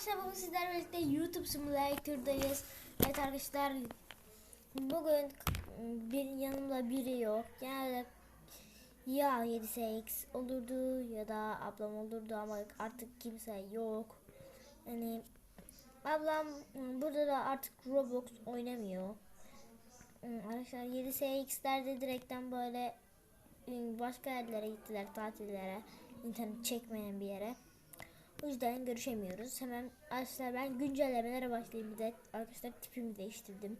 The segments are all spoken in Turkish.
arkadaşlar bugün sizlerle birlikte YouTube Simulator'dayız. Evet arkadaşlar bugün bir yanımda biri yok. Yani ya 7x olurdu ya da ablam olurdu ama artık kimse yok. Yani ablam burada da artık Roblox oynamıyor. Arkadaşlar 7x'lerde direkten böyle başka yerlere gittiler tatillere internet çekmeyen bir yere. O yüzden görüşemiyoruz. Hemen arkadaşlar ben güncellemelere başlayayım bir de. Arkadaşlar tipimi değiştirdim.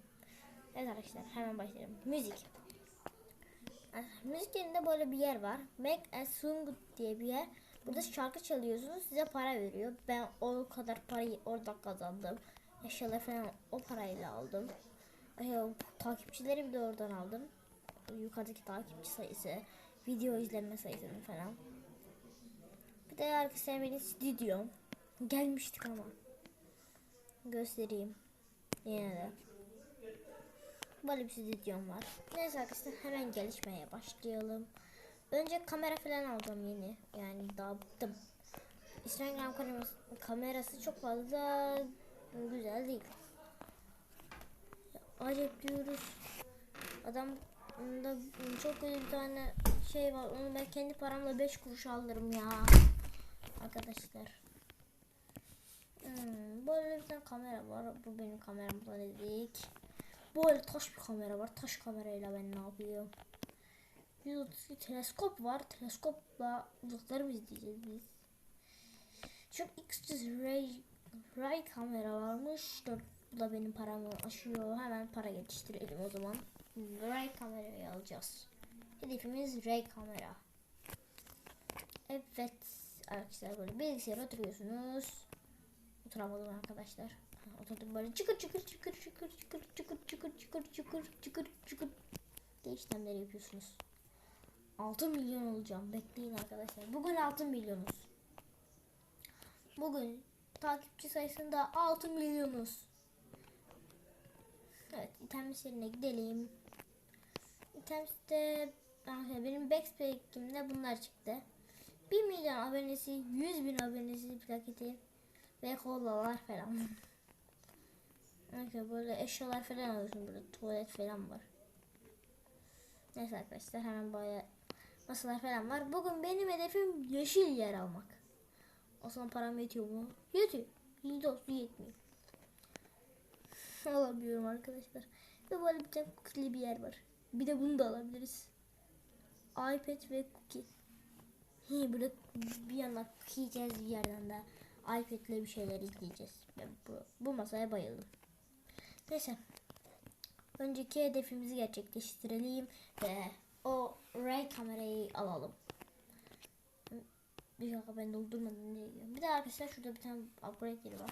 Evet arkadaşlar hemen başlayalım. Müzik. Müzik yerinde böyle bir yer var. Make a Song diye bir yer. Burada şarkı çalıyorsunuz size para veriyor. Ben o kadar parayı orada kazandım. Eşyalar falan o parayla aldım. Takipçileri de oradan aldım. Yukarıdaki takipçi sayısı, video izlenme sayısını falan. De arkadaşlar benim stüdyom. Gelmiştik ama. Göstereyim. Yine de. Böyle bir stüdyom var. Neyse arkadaşlar hemen gelişmeye başlayalım. Önce kamera falan aldım yeni. Yani daha bıktım. Instagram kamerası, kamerası çok fazla güzel değil. Acep diyoruz. Adam da çok kötü bir tane şey var. Onu ben kendi paramla 5 kuruş alırım ya. Arkadaşlar. Hmm, böyle bir tane kamera var. Bu benim kameramda dedik. Böyle taş bir kamera var. Taş kamerayla ben ne yapıyorum? 132 teleskop var. Teleskopla uzakları mı izleyeceğiz biz? Şu X-Ray Ray kamera varmış. Dur, bu da benim paramı aşıyor. Hemen para yetiştirelim o zaman. Ray kamerayı alacağız. Hedefimiz Ray kamera. Evet arkadaşlar böyle bilgisayara oturuyorsunuz. Oturamadım arkadaşlar. Oturdum böyle çıkır çıkır çıkır çıkır çıkır çıkır çıkır çıkır çıkır çıkır çıkır diye işlemleri yapıyorsunuz. 6 milyon olacağım. Bekleyin arkadaşlar. Bugün 6 milyonuz. Bugün takipçi sayısında 6 milyonuz. Evet, item serine gidelim. İtem site benim backpack'imde bunlar çıktı. 1 milyon abonesi, 100 bin abonesi plaketi ve kolalar falan. Neyse böyle eşyalar falan alıyorsun burada tuvalet falan var. Neyse arkadaşlar hemen böyle masalar falan var. Bugün benim hedefim yeşil yer almak. O zaman param yetiyor mu? Yetiyor. Yüzde olsun yetmiyor. Alamıyorum arkadaşlar. Ve böyle bir tane cookie'li bir yer var. Bir de bunu da alabiliriz. iPad ve cookie. Hi, böyle bir yandan yiyeceğiz bir yerden de iPad'le bir şeyler izleyeceğiz. Ben bu, bu masaya bayıldım. Neyse. Önceki hedefimizi gerçekleştirelim ve o Ray kamerayı alalım. Bir dakika ben doldurmadım diye gidiyorum. Bir de arkadaşlar şurada bir tane upgrade yeri var.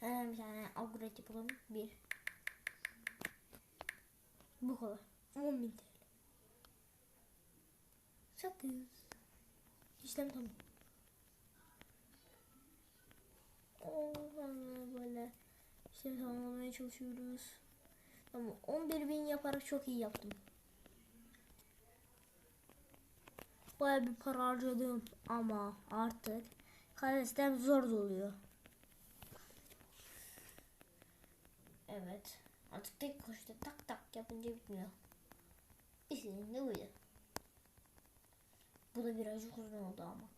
Hemen bir tane upgrade yapalım. Bir. Bu kadar. 10 bin TL. Sakız. İşlem tamam. Böyle işlem tamamlamaya çalışıyoruz. Ama 11 bin yaparak çok iyi yaptım. Baya bir para harcadım ama artık kalestem zor doluyor. Evet. Artık tek koşta tak tak yapınca bitmiyor. İstediğim de buydu. Bu da birazcık uzun oldu ama.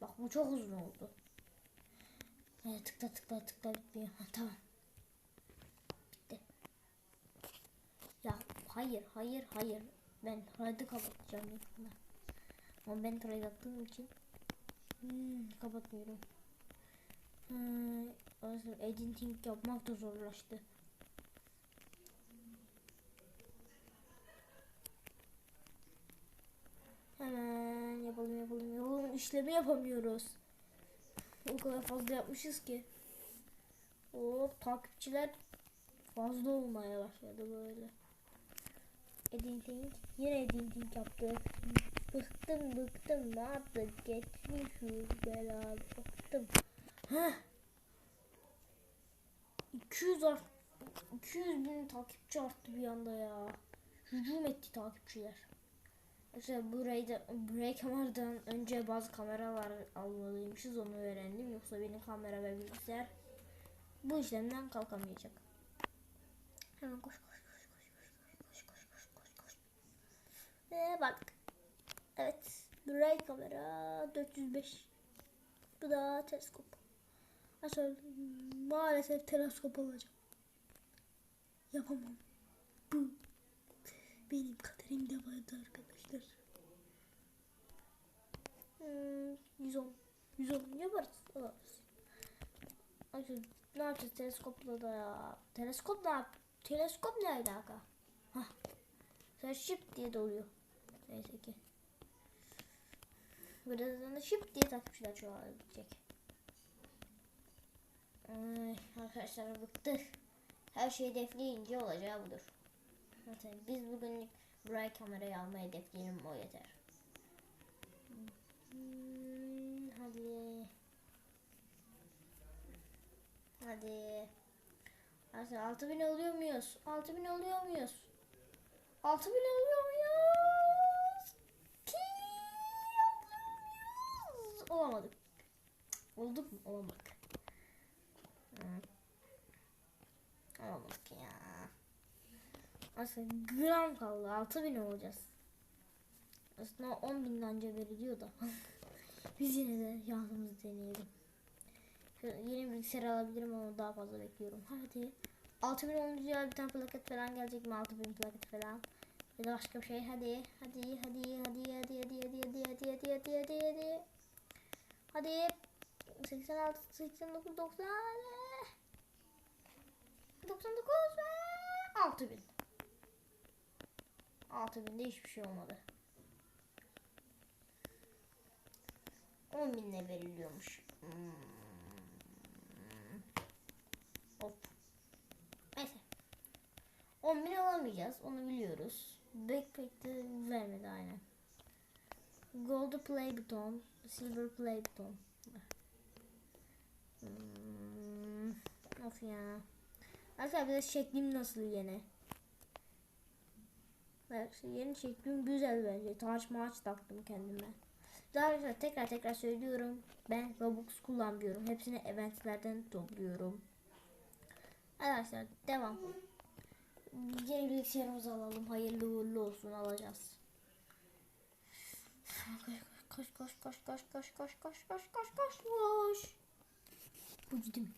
Bak bu çok uzun oldu. Evet, tıkla tıkla tıkla bitmiyor. Tamam. Bitti. Ya hayır hayır hayır. Ben thread'i kapatacağım. Ama ben thread attığım için hmm, kapatmıyorum. Hmm, editing yapmak da zorlaştı. Hemen yapalım yapalım yapalım. İşlemi yapamıyoruz. O kadar fazla yapmışız ki. O takipçiler fazla olmaya başladı böyle. Editing. Yine editing yaptık. Bıktım bıktım ne yaptık geçmişiz beraber bıktım. Heh. 200 art 200 bin takipçi arttı bir anda ya. Hücum etti takipçiler. İşte burayı da buraya kameradan önce bazı kameralar almalıymışız onu öğrendim. Yoksa benim kamera ve bilgisayar bu işlemden kalkamayacak. Hemen koş koş koş koş koş koş koş koş koş koş. Ve bak. Evet. Buraya kamera 405. Bu da teleskop. Aslında maalesef teleskop alacağım. Yapamam. Bu benim kaderimde vardı arkadaşlar. Hmm, 110. 110 yaparız. Alırız. Arkadaşlar ne yapacağız teleskopla da ya? Teleskop ne yap? Teleskop ne alaka? Hah. Sen şıp diye doluyor. Neyse ki. Birazdan da şıp diye takipçiler çoğalabilecek. Ay, arkadaşlar bıktık. Her şeyi hedefleyince olacağı budur. Zaten biz bugünlük buraya kamerayı almayı hedefleyelim o yeter. Hmm, hadi. Hadi. Arkadaşlar 6000 oluyor muyuz? 6000 oluyor muyuz? 6000 oluyor muyuz? Ki oluyor muyuz? Olamadık. Olduk mu? Olamadık. Hı. Olamadık ya. Aslında gram kaldı. 6000 olacağız. Aslında 10 bin önce veriliyor da. Biz yine de şansımızı deneyelim. Yeni bilgisayar alabilirim ama daha fazla bekliyorum. Hadi. 6000 olunca bir tane plaket falan gelecek mi? 6000 plaket falan. Ya da başka bir şey. Hadi. Hadi. Hadi. Hadi. Hadi. Hadi. Hadi. Hadi. Hadi. Hadi. Hadi. Hadi. Hadi. Hadi. 86, 89, 90. 99 ve 6000. 6000'de hiçbir şey olmadı. 10 binle veriliyormuş. Hmm. Hop. Neyse. 10 bin alamayacağız. Onu biliyoruz. Backpack'te vermedi aynen. Gold play buton. Silver play buton. Hmm. Of ya. Arkadaşlar bir de şeklim nasıl yine? Evet, yeni şeklim güzel bence. Taç maç taktım kendime. Arkadaşlar tekrar tekrar söylüyorum. Ben Robux kullanmıyorum. Hepsini eventlerden topluyorum. Arkadaşlar devam. Yeni bilgisayarımızı alalım. Hayırlı uğurlu olsun alacağız. Koş koş koş koş koş koş koş koş koş koş koş. Bu gitti mi?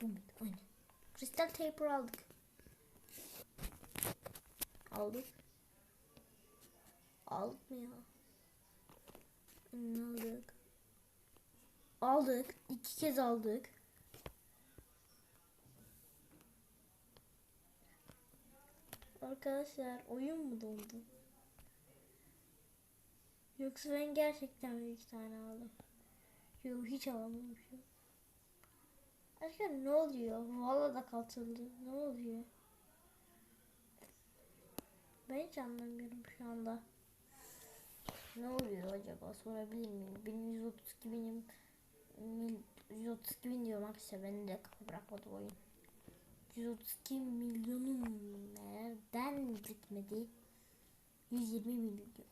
Bu muydu? Aynen. Kristal taper aldık. Aldık. Aldık mı ya? Ne aldık? Aldık. İki kez aldık. Arkadaşlar oyun mu dondu? Yoksa ben gerçekten mi iki tane aldım? Yok hiç alamamışım. Arkadaşlar ne oluyor? Valla da katıldı. Ne oluyor? Ben hiç anlamıyorum şu anda. Ne oluyor acaba sorabilir miyim? Benim 132 binim mil, 132 bin diyorum arkadaşlar beni de kafa bırakmadı oyun. 132 milyonum nereden gitmedi? 120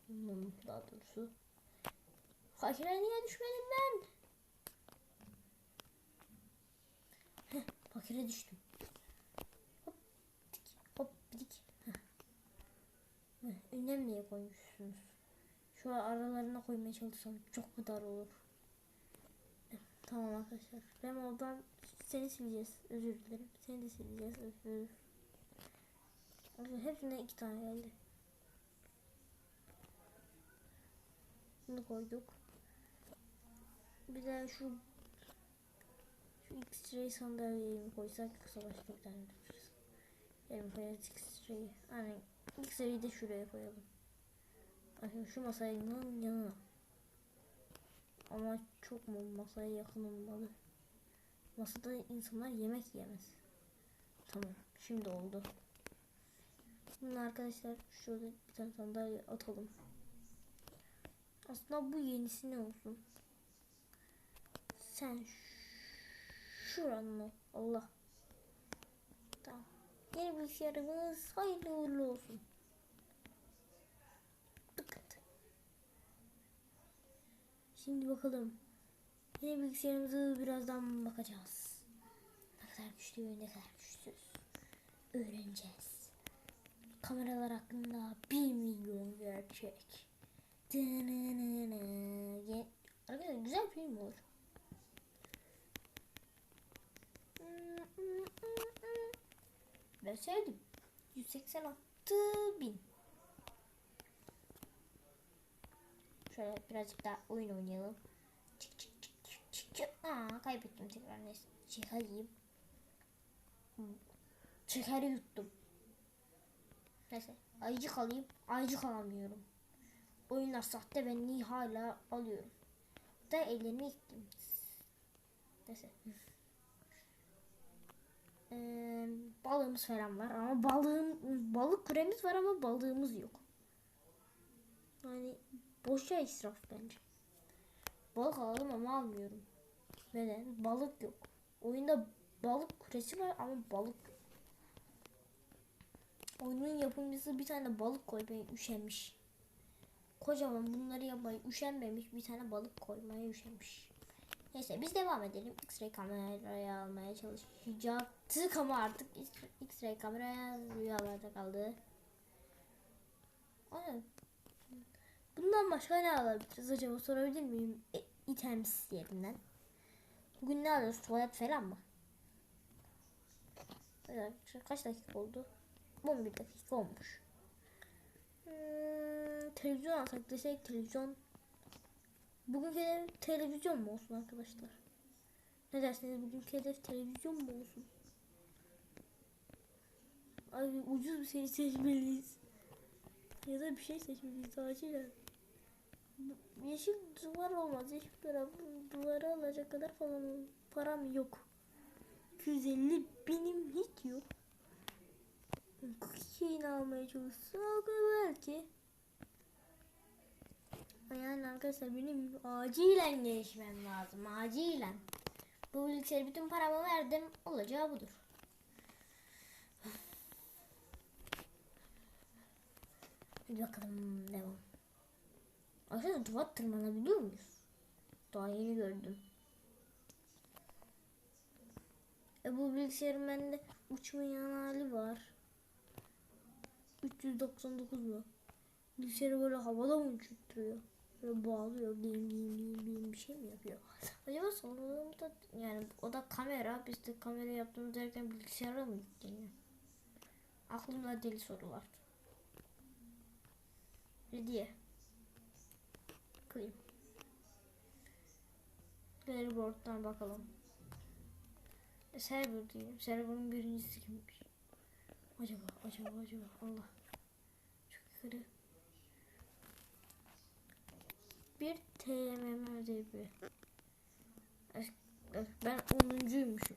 milyonum daha doğrusu. Fakire niye düşmedim ben? Heh, fakire düştüm. Hop dik hop dik. Heh. Heh, Ünlem niye koymuşsunuz? Şu aralarına koymaya çalışsam çok mu dar olur? Tamam arkadaşlar. Ben oradan seni sileceğiz. Özür dilerim. Seni de sileceğiz. Özür. Arkadaşlar hepsine iki tane geldi. Bunu koyduk. Bir de şu şu X-ray sandalyeyi mi koysak yoksa başka bir tane tutacağız. Gelin koyarız X-ray'i. Aynen X-ray'i de şuraya koyalım. Bakın şu masanın yanına. Ama çok mu masaya yakın olmalı. Masada insanlar yemek yemez. Tamam. Şimdi oldu. Bunu arkadaşlar şurada bir tane sandalye atalım. Aslında bu yenisi ne olsun? Sen şuranın. Allah. Yeni bilgisayarımız hayırlı uğurlu olsun. Şimdi bakalım. Yeni bilgisayarımızı birazdan bakacağız. Ne kadar güçlü, ne kadar güçsüz. Öğreneceğiz. Kameralar hakkında 1 milyon gerçek. Arkadaşlar güzel film olur. Ben sevdim. 186 bin. Şöyle birazcık daha oyun oynayalım. Çık çık çık çık çık çık. Aa, kaybettim tekrar neyse. Çıkarayım. Şekeri yuttum. Neyse. Ayıcık alayım. Ayıcık alamıyorum. Oyunlar sahte ben hala alıyorum. Da ellerine gittim. Neyse. Ee, balığımız falan var ama balığın balık küremiz var ama balığımız yok. Yani boşa israf bence. Balık alalım ama almıyorum. Neden? Balık yok. Oyunda balık küresi var ama balık yok. Oyunun yapımcısı bir tane balık koymaya üşenmiş. Kocaman bunları yapmayı üşenmemiş bir tane balık koymaya üşenmiş. Neyse biz devam edelim. X-ray kameraya almaya çalışacaktık ama artık X-ray kameraya rüyalarda kaldı. Aynen. Bundan başka ne alabiliriz acaba sorabilir miyim? E, items yerinden. Bugün ne alıyoruz? Tuvalet falan mı? Kaç dakika oldu? 11 dakika olmuş. Hmm, televizyon alsak desek televizyon. Bugünkü hedef televizyon mu olsun arkadaşlar? Ne dersiniz bugünkü hedef televizyon mu olsun? Ay ucuz bir şey seçmeliyiz. Ya da bir şey seçmeliyiz acilen. Yeşil duvar olmaz. Yeşil duvar, duvarı alacak kadar falan param yok. 250 binim hiç yok. Şeyini almaya çalışsak belki. Yani arkadaşlar benim acilen gelişmem lazım. Acilen. Bu bilgisayara bütün paramı verdim. Olacağı budur. Hadi bakalım devam. Arkadaşlar duvar tırmanabiliyor muyuz? Daha yeni gördüm. E bu bilgisayarın bende uçmayan hali var. 399 mu? Bilgisayarı böyle havada mı uçurtturuyor? Böyle bağlıyor, bim bim bim bim bir şey mi yapıyor? Acaba sonunda yani o da kamera, biz de kamera yaptığımız derken bilgisayara mı yükleniyor? Aklımda deli sorular. Ne diye? Kırayım. Dashboard'dan bakalım. E, server diyeyim. Server'ın birincisi kimmiş? Acaba, acaba, acaba. Allah. Çok yukarı. Bir. Eh, eh, Ben 10'uncuymuşum.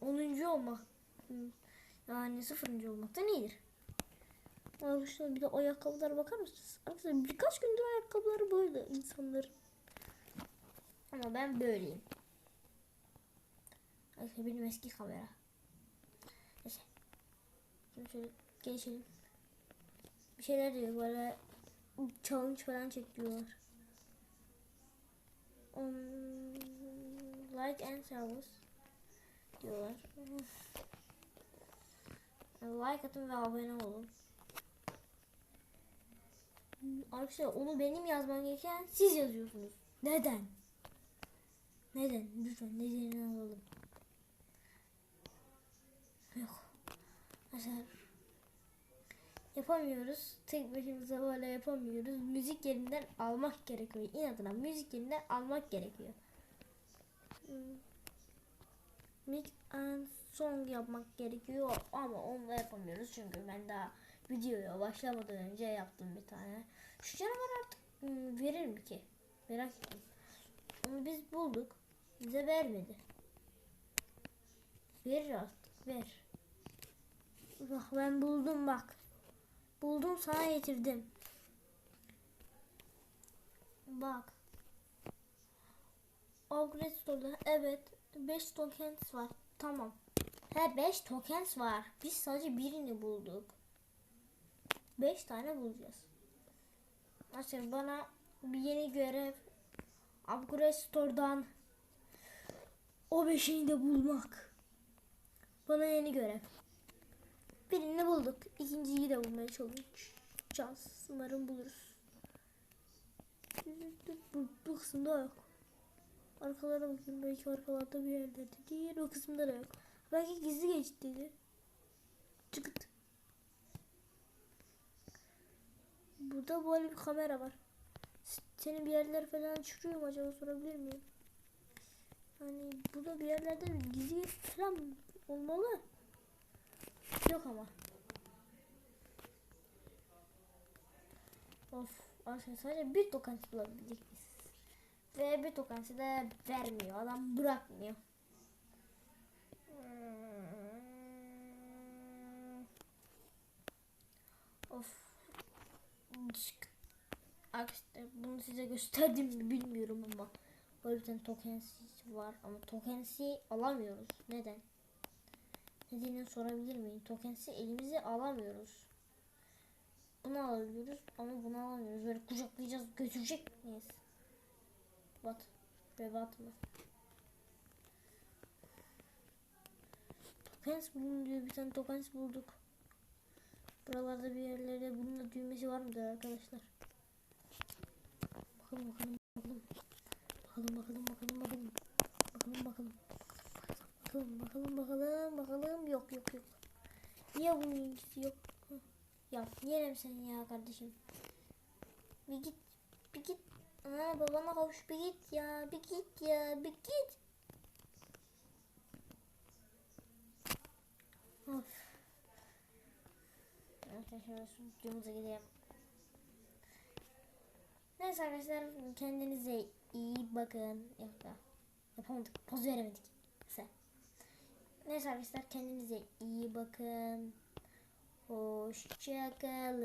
10. olmak yani 0. olmaktan iyidir. Arkadaşlar bir de ayakkabılara bakar mısınız? Arkadaşlar birkaç gündür ayakkabıları böyle insanların. Ama ben böyleyim. Arkadaşlar benim eski kamera. Neyse. Şimdi şöyle geçelim. Bir şeyler diyor böyle challenge falan çekiyorlar. Um, like and service diyorlar. like atın ve abone olun. Arkadaşlar onu benim yazmam gereken siz yazıyorsunuz. Neden? Neden? Lütfen nedenini alalım. Yok. Arkadaşlar yapamıyoruz. Tek başımıza böyle yapamıyoruz. Müzik yerinden almak gerekiyor. İnadına müzik yerinden almak gerekiyor. Mix and song yapmak gerekiyor ama onu da yapamıyoruz çünkü ben daha videoya başlamadan önce yaptım bir tane. Şu canavar artık hmm, verir mi ki? Merak ettim. Onu biz bulduk. Bize vermedi. Verir artık. Ver. Bak ben buldum bak. Buldum sana getirdim. Bak. Upgrade Store'da evet 5 tokens var. Tamam. He 5 tokens var. Biz sadece birini bulduk. 5 tane bulacağız. Mesela bana bir yeni görev Upgrade Store'dan o beşini de bulmak. Bana yeni görev. Birini bulduk. İkinciyi de bulmaya çalışacağız. Umarım buluruz. Bu, bu kısımda yok. Arkalara bakayım. Belki arkalarda bir yerlerde değil. O kısımda da yok. Belki gizli geçtiydi. Çıkıt. Burada böyle bir kamera var. Senin bir yerler falan çıkıyor mu acaba sorabilir miyim? Hani burada bir yerlerde gizli falan olmalı. Yok ama. Of arkadaşlar sadece bir tokansı bulabildik biz. Ve bir tokansı da vermiyor. Adam bırakmıyor. Of. Arkadaşlar bunu size gösterdim mi bilmiyorum ama bir tane tokensi var ama tokensi alamıyoruz. Neden? Nedenini sorabilir miyim? Tokensi elimize alamıyoruz. Bunu alabiliyoruz ama bunu alamıyoruz. Böyle kucaklayacağız, götürecek miyiz? Bat. Ve bat mı? Tokens bulun diyor. Bir tane tokens bulduk. Buralarda bir yerlerde bunun da düğmesi var mıdır arkadaşlar? Bakalım bakalım bakalım. Bakalım bakalım bakalım bakalım. Bakalım bakalım. Bakalım bakalım bakalım bakalım. Yok yok yok. Niye bunun ilgisi yok? Ya yerim seni ya kardeşim. Bir git. Bir git. Ana babana kavuş bir git ya. Bir git ya. Bir git. Of. Arkadaşlar videomuza gidelim. Neyse arkadaşlar kendinize iyi bakın. Yok ya. Yapamadık. Poz veremedik. Neyse arkadaşlar kendinize iyi bakın. Hoşçakalın.